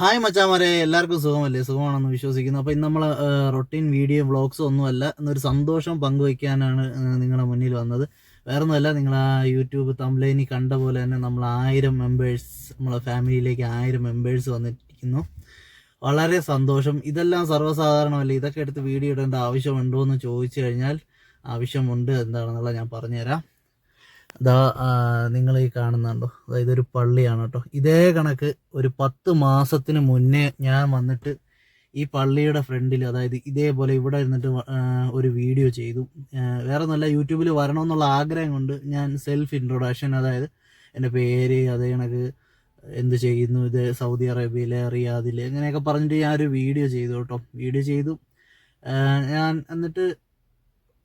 Hi മച്ചാമാരെ. എല്ലാവർക്കും സുഖമല്ലേ? സുഖമാണെന്ന് വിശ്വസിക്കുന്നു. അപ്പോൾ ഇന്ന് നമ്മൾ റൊട്ടീൻ വീഡിയോ വ്ളോഗ്സ് ഒന്നുമല്ല എന്നൊരു സന്തോഷം പങ്കുവയ്ക്കാനാണ് നിങ്ങളുടെ മുന്നിൽ വന്നത്. വേറെ ഒന്നുമല്ല നിങ്ങൾ ആ യൂട്യൂബ് തമ്പ്ലൈനി കണ്ട പോലെ തന്നെ നമ്മൾ ആയിരം മെമ്പേഴ്സ് നമ്മളെ ഫാമിലിയിലേക്ക് ആയിരം മെമ്പേഴ്സ് വന്നിരിക്കുന്നു. വളരെ സന്തോഷം. ഇതെല്ലാം സർവസാധാരണമല്ലേ? ഇതൊക്കെ എടുത്ത് വീഡിയോ ഇടേണ്ട ആവശ്യമുണ്ടോ എന്ന് ചോദിച്ചു കഴിഞ്ഞാൽ ആവശ്യമുണ്ട് എന്താണെന്നുള്ള ഞാൻ പറഞ്ഞുതരാം. ഇതാ നിങ്ങൾ ഈ കാണുന്നുണ്ടോ? അതായത് ഒരു പള്ളിയാണ് കേട്ടോ. ഇതേ കണക്ക് ഒരു പത്ത് മാസത്തിന് മുന്നേ ഞാൻ വന്നിട്ട് ഈ പള്ളിയുടെ ഫ്രണ്ടിൽ അതായത് ഇതേപോലെ ഇവിടെ ഇരുന്നിട്ട് ഒരു വീഡിയോ ചെയ്തു. വേറെ നല്ല യൂട്യൂബിൽ വരണമെന്നുള്ള ആഗ്രഹം കൊണ്ട് ഞാൻ സെൽഫ് ഇൻട്രൊഡക്ഷൻ അതായത് എന്റെ പേര് അതേ കണക്ക് എന്ത് ചെയ്യുന്നു ഇത് സൗദി അറേബ്യയിലെ റിയാദിൽ അങ്ങനെയൊക്കെ പറഞ്ഞിട്ട് ഞാൻ ഒരു വീഡിയോ ചെയ്തു കേട്ടോ. വീഡിയോ ചെയ്തു. ഞാൻ എന്നിട്ട്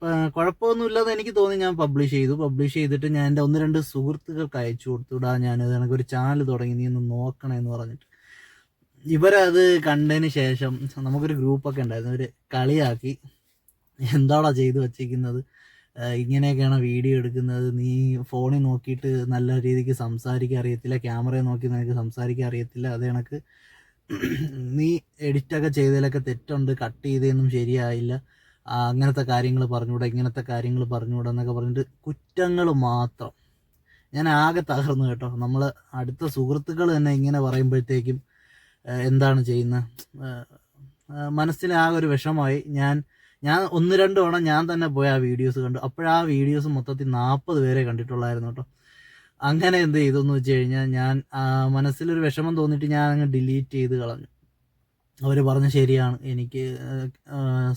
ആ, കുഴപ്പമൊന്നുമില്ലെന്ന് എനിക്ക് തോന്നി. ഞാൻ പബ്ലിഷ് ചെയ്തു. പബ്ലിഷ് ചെയ്തിട്ട് ഞാൻ എന്റെ ഒന്ന് രണ്ട് സുഹൃത്തുക്കൾക്ക് അയച്ചു കൊടുത്തുവിടാ ഞാൻ എനിക്കൊരു ചാനൽ തുടങ്ങി. നീ ഒന്ന് നോക്കണേ എന്ന് പറഞ്ഞിട്ട്. ഇവരത് കണ്ടതിന് ശേഷം നമുക്കൊരു ഗ്രൂപ്പൊക്കെ ഉണ്ടായിരുന്നു. അവർ കളിയാക്കി. എന്താടാ ചെയ്തു വച്ചിരിക്കുന്നത്? ഇങ്ങനെയൊക്കെയാണ് വീഡിയോ എടുക്കുന്നത്. നീ ഫോണിൽ നോക്കിയിട്ട് നല്ല രീതിക്ക് സംസാരിക്കാൻ അറിയത്തില്ല. ക്യാമറയെ നോക്കി നിനക്ക് സംസാരിക്കാൻ അറിയത്തില്ല. അത് കണക്ക് നീ എഡിറ്റൊക്കെ ചെയ്തതിലൊക്കെ തെറ്റുണ്ട്. കട്ട് ചെയ്തതൊന്നും ശരിയായില്ല. അങ്ങനത്തെ കാര്യങ്ങൾ പറഞ്ഞുകൂടാ ഇങ്ങനത്തെ കാര്യങ്ങൾ പറഞ്ഞുകൂടാ എന്നൊക്കെ പറഞ്ഞിട്ട് കുറ്റങ്ങൾ മാത്രം. ഞാൻ ആകെ തകർന്നു കേട്ടോ. നമ്മൾ അടുത്ത സുഹൃത്തുക്കൾ തന്നെ ഇങ്ങനെ പറയുമ്പോഴത്തേക്കും എന്താണ് ചെയ്യുന്നത്? മനസ്സിന് ആകെ ഒരു വിഷമമായി. ഞാൻ ഞാൻ ഒന്ന് രണ്ട് തവണ ഞാൻ തന്നെ പോയി ആ വീഡിയോസ് കണ്ടു. അപ്പോഴാ വീഡിയോസ് മൊത്തത്തിൽ നാൽപ്പത് പേരെ കണ്ടിട്ടുള്ളായിരുന്നു കേട്ടോ. അങ്ങനെ എന്ത് ചെയ്തു എന്ന് വെച്ച് കഴിഞ്ഞാൽ ഞാൻ മനസ്സിലൊരു വിഷമം തോന്നിയിട്ട് ഞാൻ അങ്ങ് ഡിലീറ്റ് ചെയ്ത് കളഞ്ഞു. അവർ പറഞ്ഞ ശരിയാണ്. എനിക്ക്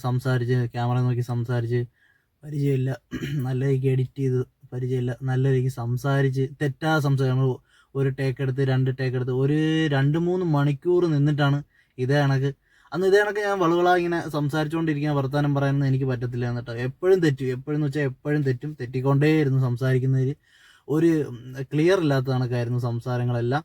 സംസാരിച്ച് ക്യാമറ നോക്കി സംസാരിച്ച് പരിചയമില്ല. നല്ല രീതിക്ക് എഡിറ്റ് ചെയ്ത് പരിചയമില്ല. നല്ല രീതിക്ക് സംസാരിച്ച് തെറ്റാ സംസാരം. നമ്മൾ ഒരു ടേക്ക് എടുത്ത് രണ്ട് ടേക്ക് എടുത്ത് ഒരു രണ്ട് മൂന്ന് മണിക്കൂർ നിന്നിട്ടാണ് ഇതേ കണക്ക്. അന്ന് ഇതേ കണക്ക് ഞാൻ വളവളാ ഇങ്ങനെ സംസാരിച്ചുകൊണ്ടിരിക്കാൻ വർത്തമാനം പറയാനൊന്നും എനിക്ക് പറ്റത്തില്ല എന്നിട്ട്. എപ്പോഴും തെറ്റും. എപ്പോഴും വെച്ചാൽ എപ്പോഴും തെറ്റും. തെറ്റിക്കൊണ്ടേയിരുന്നു സംസാരിക്കുന്നതിൽ ഒരു ക്ലിയർ ഇല്ലാത്ത കണക്കായിരുന്നു സംസാരങ്ങളെല്ലാം.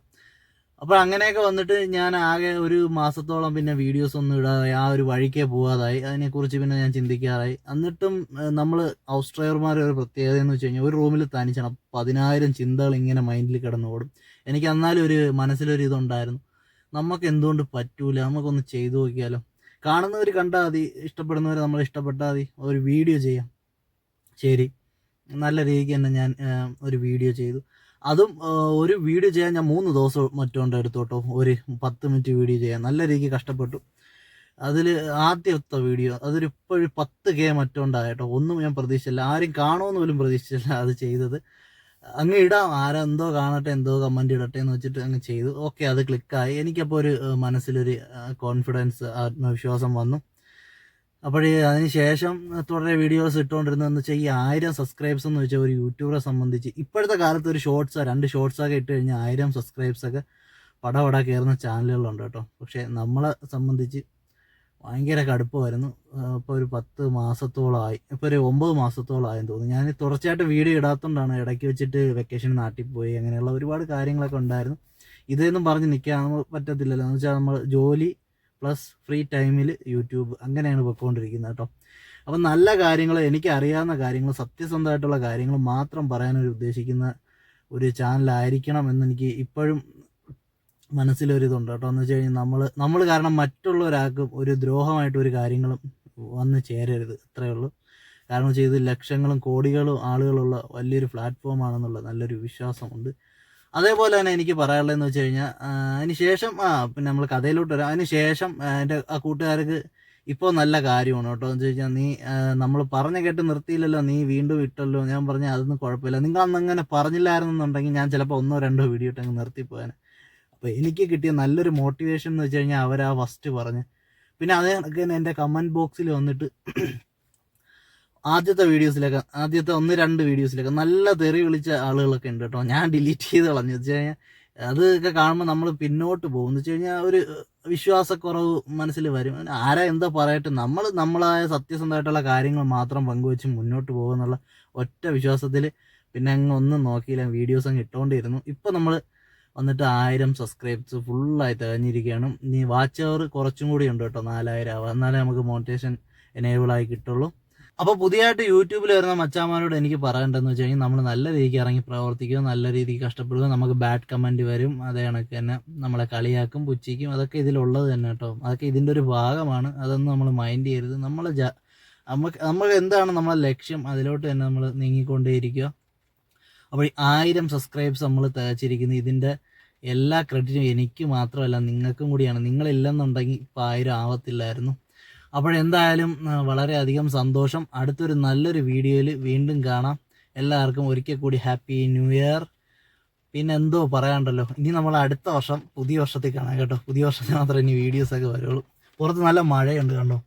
അപ്പോൾ അങ്ങനെയൊക്കെ വന്നിട്ട് ഞാൻ ആകെ ഒരു മാസത്തോളം പിന്നെ വീഡിയോസ് ഒന്നും ഇടാതെ ആ ഒരു വഴിക്കേ പോകാതായി അതിനെക്കുറിച്ച് പിന്നെ ഞാൻ ചിന്തിക്കാറായി. എന്നിട്ടും നമ്മൾ ഹൗസ് ഒരു പ്രത്യേകത എന്ന് വെച്ച് കഴിഞ്ഞാൽ ഒരു റൂമിൽ തനിച്ചാണ്. പതിനായിരം ചിന്തകൾ ഇങ്ങനെ മൈൻഡിൽ കിടന്ന് ഓടും എനിക്ക് എന്നാലും ഒരു മനസ്സിലൊരു ഇതുണ്ടായിരുന്നു. നമുക്ക് എന്തുകൊണ്ട് പറ്റൂല? നമുക്കൊന്ന് ചെയ്തു നോക്കിയാലോ? കാണുന്നവർ കണ്ടാൽ മതി. ഇഷ്ടപ്പെടുന്നവർ നമ്മൾ ഇഷ്ടപ്പെട്ടാൽ മതി. ഒരു വീഡിയോ ചെയ്യാം. ശരി. നല്ല രീതിക്ക് തന്നെ ഞാൻ ഒരു വീഡിയോ ചെയ്തു. അതും ഒരു വീഡിയോ ചെയ്യാൻ ഞാൻ മൂന്ന് ദിവസം മറ്റോണ്ട് എടുത്തോട്ടോ. ഒരു പത്ത് മിനിറ്റ് വീഡിയോ ചെയ്യാൻ. നല്ല രീതിക്ക് കഷ്ടപ്പെട്ടു. അതിൽ ആദ്യത്തെ വീഡിയോ അതൊരു ഇപ്പോഴും പത്ത് കെ മറ്റോണ്ടായിട്ടോ ഒന്നും ഞാൻ പ്രതീക്ഷിച്ചില്ല. ആരും കാണുമെന്ന് പോലും പ്രതീക്ഷിച്ചില്ല അത് ചെയ്തത്. അങ്ങ് ഇടാം. ആരെന്തോ കാണട്ടെ എന്തോ കമന്റ് ഇടട്ടെ എന്ന് വെച്ചിട്ട് അങ്ങ് ചെയ്തു. ഓക്കെ അത് ക്ലിക്കായി എനിക്കപ്പോൾ ഒരു മനസ്സിലൊരു കോൺഫിഡൻസ് ആത്മവിശ്വാസം വന്നു. അപ്പോഴേ അതിന് ശേഷം തുടരെ വീഡിയോസ് ഇട്ടുകൊണ്ടിരുന്നത് എന്ന് വെച്ചാൽ ഈ ആയിരം സബ്സ്ക്രൈബ്സ് എന്ന് വെച്ചാൽ ഒരു യൂട്യൂബറെ സംബന്ധിച്ച് ഇപ്പോഴത്തെ കാലത്ത് ഒരു ഷോർട്സ് രണ്ട് ഷോർട്സ് ഒക്കെ ഇട്ട് കഴിഞ്ഞാൽ ആയിരം സബ്സ്ക്രൈബ്സ് ഒക്കെ പടപട കയറുന്ന ചാനലുകളുണ്ട് കേട്ടോ. പക്ഷേ നമ്മളെ സംബന്ധിച്ച് ഭയങ്കര കടുപ്പമായിരുന്നു. ഇപ്പോൾ ഒരു പത്ത് മാസത്തോളമായി ഇപ്പോൾ ഒരു ഒമ്പത് മാസത്തോളമായെന്ന് തോന്നുന്നു. ഞാൻ തുടർച്ചയായിട്ട് വീഡിയോ ഇടാത്തതുകൊണ്ടാണ് ഇടയ്ക്ക് വെച്ചിട്ട് വെക്കേഷൻ നാട്ടിൽ പോയി അങ്ങനെയുള്ള ഒരുപാട് കാര്യങ്ങളൊക്കെ ഉണ്ടായിരുന്നു. ഇതൊന്നും പറഞ്ഞ് നിൽക്കാൻ പറ്റത്തില്ലല്ലോ. എന്ന് വെച്ചാൽ നമ്മൾ ജോലി പ്ലസ് ഫ്രീ ടൈമിൽ യൂട്യൂബ് അങ്ങനെയാണ് പോയിക്കൊണ്ടിരിക്കുന്നത് കേട്ടോ അപ്പം നല്ല കാര്യങ്ങൾ എനിക്ക് അറിയാവുന്ന കാര്യങ്ങൾ സത്യസന്ധമായിട്ടുള്ള കാര്യങ്ങൾ മാത്രം പറയാനൊരു ഉദ്ദേശിക്കുന്ന ഒരു ചാനലായിരിക്കണം എന്നെനിക്ക് ഇപ്പോഴും മനസ്സിലൊരിതുണ്ട് കേട്ടോ എന്ന് വെച്ച് കഴിഞ്ഞാൽ നമ്മൾ നമ്മൾ കാരണം മറ്റുള്ള ഒരാൾക്കും ഒരു ദ്രോഹമായിട്ട് ഒരു കാര്യങ്ങളും വന്ന് ചേരരുത് ഇത്രയേ ഉള്ളൂ. കാരണം ഇത് ലക്ഷങ്ങളും കോടികളും ആളുകളുള്ള വലിയൊരു പ്ലാറ്റ്ഫോം ആണെന്നുള്ള നല്ലൊരു വിശ്വാസമുണ്ട്. അതേപോലെ തന്നെ എനിക്ക് പറയാനുള്ളതെന്ന് വെച്ച് കഴിഞ്ഞാൽ അതിന് ശേഷം ആ പിന്നെ നമ്മൾ കഥയിലോട്ട് വരാം. അതിന് ശേഷം എന്റെ ആ കൂട്ടുകാർക്ക് ഇപ്പോൾ നല്ല കാര്യമാണ് കേട്ടോ. എന്ന് ചോദിച്ചാൽ നീ നമ്മൾ പറഞ്ഞു കേട്ട് നിർത്തിയില്ലല്ലോ നീ വീണ്ടും ഇട്ടല്ലോ. ഞാൻ പറഞ്ഞ അതൊന്നും കുഴപ്പമില്ല. നിങ്ങൾ അന്ന് അങ്ങനെ പറഞ്ഞില്ലായിരുന്നെന്നുണ്ടെങ്കിൽ ഞാൻ ചിലപ്പോൾ ഒന്നോ രണ്ടോ വീഡിയോ ഇട്ട് അങ്ങ് നിർത്തിപ്പോയാൻ അപ്പോൾ എനിക്ക് കിട്ടിയ നല്ലൊരു മോട്ടിവേഷൻ എന്ന് വെച്ച് കഴിഞ്ഞാൽ അവർ ആ ഫസ്റ്റ് പറഞ്ഞ്. പിന്നെ അതേ എന്റെ കമന്റ് ബോക്സിൽ വന്നിട്ട് ആദ്യത്തെ വീഡിയോസിലൊക്കെ ആദ്യത്തെ ഒന്ന് രണ്ട് വീഡിയോസിലൊക്കെ നല്ല തെറി വിളിച്ച ആളുകളൊക്കെ ഉണ്ട് കേട്ടോ. ഞാൻ ഡിലീറ്റ് ചെയ്ത് കളഞ്ഞു. വെച്ച് കഴിഞ്ഞാൽ അതൊക്കെ കാണുമ്പോൾ നമ്മൾ പിന്നോട്ട് പോകും. എന്ന് വെച്ച് കഴിഞ്ഞാൽ ഒരു വിശ്വാസക്കുറവ് മനസ്സിൽ വരും. ആരാ എന്താ പറയട്ടെ? നമ്മൾ നമ്മളായ സത്യസന്ധമായിട്ടുള്ള കാര്യങ്ങൾ മാത്രം പങ്കുവെച്ച് മുന്നോട്ട് പോകുമെന്നുള്ള ഒറ്റ വിശ്വാസത്തിൽ പിന്നെ അങ്ങ് ഒന്നും നോക്കിയില്ല. വീഡിയോസ് അങ്ങ് ഇട്ടുകൊണ്ടിരുന്നു ഇപ്പം നമ്മൾ വന്നിട്ട് ആയിരം സബ്സ്ക്രൈബ്സ് ഫുള്ളായി തികഞ്ഞിരിക്കുകയാണ്. ഇനി വാച്ച് അവർ കുറച്ചും കൂടി ഉണ്ട് കേട്ടോ. നാലായിരം ആവുക എന്നാലേ നമുക്ക് മോണിറ്റേഷൻ എനേബിൾ ആയി കിട്ടുള്ളൂ. അപ്പോൾ പുതിയതായിട്ട് യൂട്യൂബിൽ വരുന്ന മച്ചാമാരോട് എനിക്ക് പറയേണ്ടതെന്ന് വെച്ച് കഴിഞ്ഞാൽ നമ്മൾ നല്ല രീതിക്ക് ഇറങ്ങി പ്രവർത്തിക്കുക നല്ല രീതിക്ക് കഷ്ടപ്പെടുക നമുക്ക് ബാഡ് കമന്റ് വരും. അതേ കണക്ക് തന്നെ നമ്മളെ കളിയാക്കും പുച്ഛിക്കും. അതൊക്കെ ഇതിലുള്ളത് തന്നെ കേട്ടോ. അതൊക്കെ ഇതിന്റെ ഒരു ഭാഗമാണ്. അതൊന്നും നമ്മൾ മൈൻഡ് ചെയ്യരുത്. നമ്മൾ ജ നമുക്ക് നമുക്ക് എന്താണ് നമ്മളെ ലക്ഷ്യം? അതിലോട്ട് തന്നെ നമ്മൾ നീങ്ങിക്കൊണ്ടേയിരിക്കുക. അപ്പോൾ ഈ ആയിരം സബ്സ്ക്രൈബ്സ് നമ്മൾ തികച്ചിരിക്കുന്നത് ഇതിന്റെ എല്ലാ ക്രെഡിറ്റും എനിക്ക് മാത്രമല്ല നിങ്ങൾക്കും കൂടിയാണ്. നിങ്ങളില്ലെന്നുണ്ടെങ്കിൽ ഇപ്പോൾ ആയിരം ആവത്തില്ലായിരുന്നു. അപ്പോഴെന്തായാലും വളരെയധികം സന്തോഷം. അടുത്തൊരു നല്ലൊരു വീഡിയോയിൽ വീണ്ടും കാണാം. എല്ലാവർക്കും ഒരിക്കൽ കൂടി ഹാപ്പി ന്യൂ ഇയർ. പിന്നെ എന്തോ പറയാണ്ടല്ലോ ഇനി നമ്മൾ അടുത്ത വർഷം പുതിയ വർഷത്തിൽ കാണാം കേട്ടോ. പുതിയ വർഷത്തിൽ മാത്രമേ ഇനി വീഡിയോസൊക്കെ വരുള്ളൂ. പുറത്ത് നല്ല മഴയുണ്ട് കണ്ടോ?